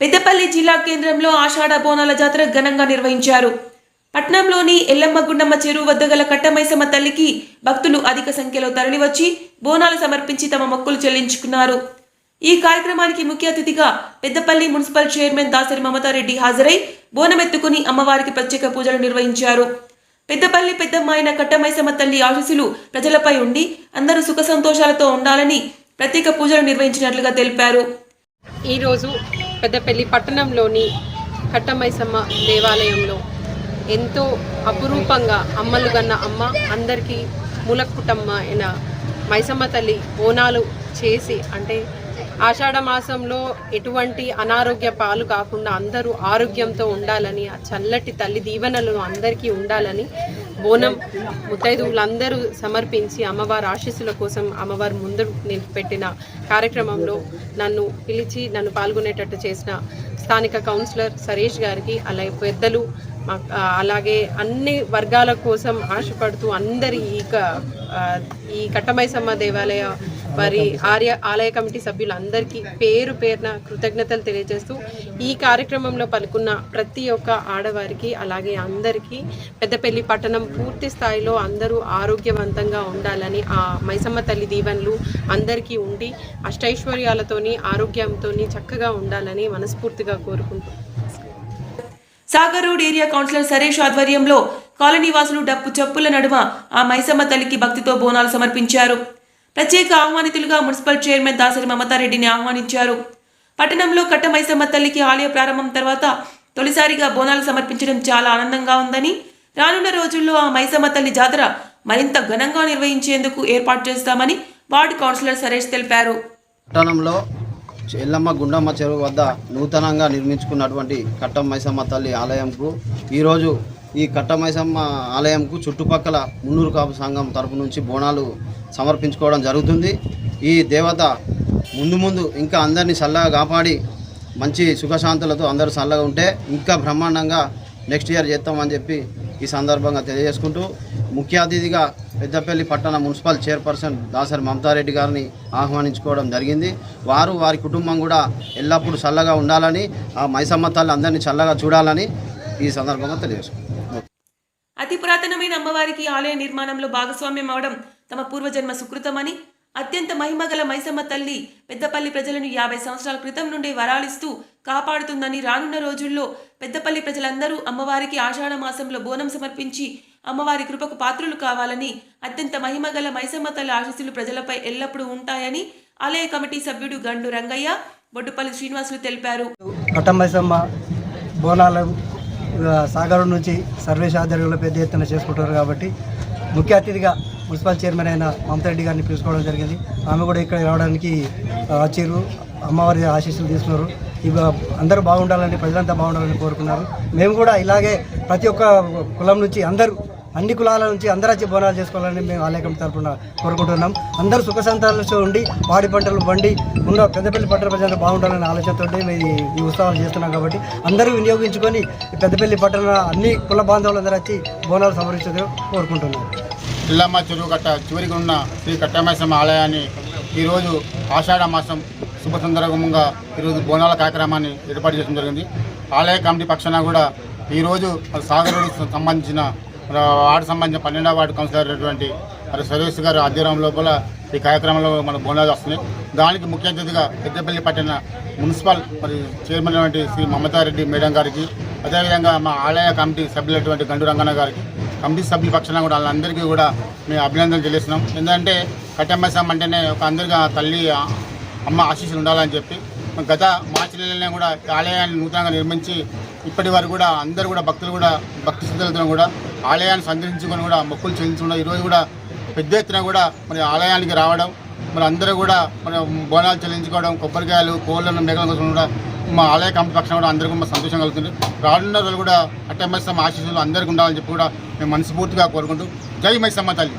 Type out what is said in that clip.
పెద్దపల్లి జిల్లా కేంద్రంలో ఆషాఢ బోనాల జాతర ఘనంగా నిర్వహించారు. పట్నంలోని ఎల్లమ్మ గుండమ్మ చెరువు వద్ద గల కట్టమైసమ్మ తల్లికి భక్తులు అధిక సంఖ్యలో తరలివచ్చి బోనాలు సమర్పించి తమ మొక్కులు చెల్లించుకున్నారు. ఈ కార్యక్రమానికి ముఖ్య అతిథిగా పెద్దపల్లి మున్సిపల్ చైర్మన్ దాసరి మమతారెడ్డి హాజరై బోనమెత్తుకుని అమ్మవారికి ప్రత్యేక పూజలు నిర్వహించారు. పెద్దపల్లి పెద్దమ్మ అయిన కట్టమైసమ్మ తల్లి ఆశీస్సులు ప్రజలపై ఉండి అందరూ సుఖ సంతోషాలతో ఉండాలని ప్రత్యేక పూజలు నిర్వహించినట్లుగా తెలిపారు. ఈరోజు పెద్దపల్లి పట్టణంలోని కట్టమైసమ్మ దేవాలయంలో ఎంతో అపురూపంగా అమ్మలు గన్న అమ్మ అందరికీ మూలకుటమ్మ అయిన మైసమ్మ తల్లి బోనాలు చేసి అంటే ఆషాఢ మాసంలో ఎటువంటి అనారోగ్య పాలు కాకుండా అందరూ ఆరోగ్యంతో ఉండాలని ఆ చల్లటి తల్లి దీవెనలు అందరికీ ఉండాలని బోనం ముత్తైదువులందరూ సమర్పించి అమ్మవారి ఆశీస్సుల కోసం అమ్మవారి ముందు నిలిపెట్టిన కార్యక్రమంలో నన్ను పిలిచి నన్ను పాల్గొనేటట్టు చేసిన స్థానిక కౌన్సిలర్ సరేష్ గారికి అలాగే పెద్దలు అలాగే అన్ని వర్గాల కోసం ఆశపడుతూ అందరి ఈ క- ఈ కట్టమైసమ్మ దేవాలయ వారి ఆర్య ఆలయ కమిటీ సభ్యులందరికీ పేరు పేరున కృతజ్ఞతలు తెలియజేస్తూ ఈ కార్యక్రమంలో పలుకున్న ప్రతి ఒక్క ఆడవారికి అలాగే అందరికీ పెద్దపల్లి పట్టణం పూర్తి స్థాయిలో అందరూ ఆరోగ్యవంతంగా ఉండాలని ఆ మైసమ్మ తల్లి దీవెనలు అందరికీ ఉండి అష్టైశ్వర్యాలతోని ఆరోగ్యంతోని చక్కగా ఉండాలని మనస్ఫూర్తిగా కోరుకుంటూ Sagar road area councillor Suresh ఆధ్వర్యంలో కాలనీవాసులు డప్పు చెప్పుల నడుమ ఆ మైసమ్మ తల్లికి భక్తితో బోనాలు సమర్పించారు. ప్రత్యేక ఆహ్వానితులుగా మున్సిపల్ చైర్మన్ దాసరి మమతారెడ్డిని ఆహ్వానించారు. పట్టణంలో కట్ట మైసమ్మ తల్లికి ఆలయ ప్రారంభం తర్వాత తొలిసారిగా బోనాలు సమర్పించడం చాలా ఆనందంగా ఉందని రానున్న రోజుల్లో ఆ మైసమ్మ తల్లి జాతర మరింత ఘనంగా నిర్వహించేందుకు ఏర్పాటు చేస్తామని వార్డు కౌన్సిలర్ సరేష్ తెలిపారు. పట్టణంలో ఎల్లమ్మ గుండమ్మ చెరువు వద్ద నూతనంగా నిర్మించుకున్నటువంటి కట్టం మైసమ్మ తల్లి ఆలయంకు ఈరోజు ఈ కట్టమైసమ్మ ఆలయంకు చుట్టుపక్కల మున్నూరు కాపు సంఘం తరపు నుంచి బోనాలు సమర్పించుకోవడం జరుగుతుంది. ఈ దేవత ముందు ముందు ఇంకా అందరినీ చల్లగా కాపాడి మంచి సుఖశాంతులతో అందరూ చల్లగా ఉంటే ఇంకా బ్రహ్మాండంగా నెక్స్ట్ ఇయర్ చేస్తామని చెప్పి ఈ సందర్భంగా తెలియజేసుకుంటూ ముఖ్య అతిథిగా పెద్దపల్లి పట్టణ మున్సిపల్ చైర్పర్సన్ దాసరి మమతారెడ్డి గారిని ఆహ్వానించుకోవడం జరిగింది. వారు వారి కుటుంబం కూడా ఎల్లప్పుడూ చల్లగా ఉండాలని ఆ మైసమ్మ తల్లి అందరినీ చల్లగా చూడాలని ఈ సందర్భంగా తెలియజేసుకుంటున్నాం. అతి పురాతనమైన అమ్మవారికి ఆలయ నిర్మాణంలో భాగస్వామ్యం అవడం తమ పూర్వజన్మ సుకృతమని అత్యంత మహిమగల మైసమ్మ తల్లి పెద్దపల్లి ప్రజలను యాభై సంవత్సరాల క్రితం నుండి వరాలిస్తూ కాపాడుతుందని రానున్న రోజుల్లో పెద్దపల్లి ప్రజలందరూ అమ్మవారికి ఆషాఢ మాసంలో బోనం సమర్పించి అమ్మవారి కృపకు పాత్రులు కావాలని అత్యంత మహిమగల మైసమ్మ తల్లి ఆశీస్సులు ప్రజలపై ఎల్లప్పుడూ ఉంటాయని ఆలయ కమిటీ సభ్యుడు గండు రంగయ్య బొడ్డుపల్లి శ్రీనివాసులు తెలిపారు. కట్టంబైసమ్మ నుంచి సర్వేశాధ్వర్యంలో పెద్ద ఎత్తున చేసుకుంటారు కాబట్టి ముఖ్య అతిథిగా మున్సిపల్ చైర్మన్ అయిన మమతా రెడ్డి గారిని పిలుచుకోవడం జరిగింది. ఆమె కూడా ఇక్కడ రావడానికి వచ్చారు. అమ్మవారి ఆశీస్సులు తీసుకున్నారు. ఇక అందరూ బాగుండాలని ప్రజలంతా బాగుండాలని కోరుకున్నారు. మేము కూడా ఇలాగే ప్రతి ఒక్క కులం నుంచి అందరూ అన్ని కులాల నుంచి అందరూ వచ్చి బోనాలు చేసుకోవాలని మేము ఆలయం తరఫున కోరుకుంటున్నాం. అందరూ సుఖ సంతాలతో ఉండి పాడి పంటలు వండి ఉన్న పెద్దపల్లి పట్టణ ప్రజలు బాగుండాలనే ఆలోచనతో మేము ఈ- ఉత్సవాలు చేస్తున్నాం కాబట్టి అందరూ వినియోగించుకొని పెద్దపల్లి పట్టణ అన్ని కుల బాంధవులందరూ వచ్చి బోనాలు సమర్పించడం కోరుకుంటున్నాం. ఇల్లమ్మ చెరువు కట్ట చివరికి ఉన్న శ్రీ కట్టమైసమ్మ ఆలయాన్ని ఈరోజు ఆషాఢ మాసం శుభ సందర్భంగా ఈరోజు బోనాల కార్యక్రమాన్ని ఏర్పాటు చేయడం జరిగింది. ఆలయ కమిటీ పక్షాన కూడా ఈరోజు మరి సంబంధించిన వార్డు సంబంధించిన పన్నెండవ వార్డు కౌన్సిలర్ అయినటువంటి మరి సురేష్ గారు ఆధ్వర్యం లోపల ఈ కార్యక్రమంలో మన బోనాలు వస్తున్నాయి. దానికి ముఖ్య అతిథిగా పెద్దపల్లి పట్టణ మున్సిపల్ మరి చైర్మన్ అయినటువంటి శ్రీ మమతారెడ్డి మేడం గారికి అదేవిధంగా మా ఆలయ కమిటీ సభ్యులైనటువంటి గండు రంగన్న గారికి కమిటీ సభ్యుల పక్షాన కూడా వాళ్ళందరికీ కూడా మేము అభినందనలు తెలియజేస్తున్నాం. ఎందుకంటే కట్టెమ్మసం అంటేనే ఒక అందరిగా తల్లి అమ్మ ఆశీస్సులు ఉండాలని చెప్పి గత మార్చి నెలలోనే కూడా ఆలయాన్ని నూతనంగా నిర్మించి ఇప్పటి వరకు కూడా అందరూ కూడా భక్తులు కూడా భక్తి శ్రద్ధలతో కూడా ఆలయాన్ని సందర్శించుకొని కూడా మొక్కులు చెల్లించుకున్నారు. ఈరోజు కూడా పెద్ద ఎత్తున కూడా మరి ఆలయానికి రావడం మరి అందరూ కూడా మన బోనాలు చెల్లించుకోవడం కొబ్బరికాయలు కోళ్ళను మేకల కోసం కూడా మా ఆలయ కమిటీ కూడా అందరికీ మా సంతోషం కలుగుతుంది. రానున్న రోజులు కూడా అట్టెమ్మస్సమ్మ ఆశీస్సులు అందరికీ ఉండాలని చెప్పి కూడా మేము మనస్ఫూర్తిగా కోరుకుంటూ. జై మైసమ్మ తల్లి.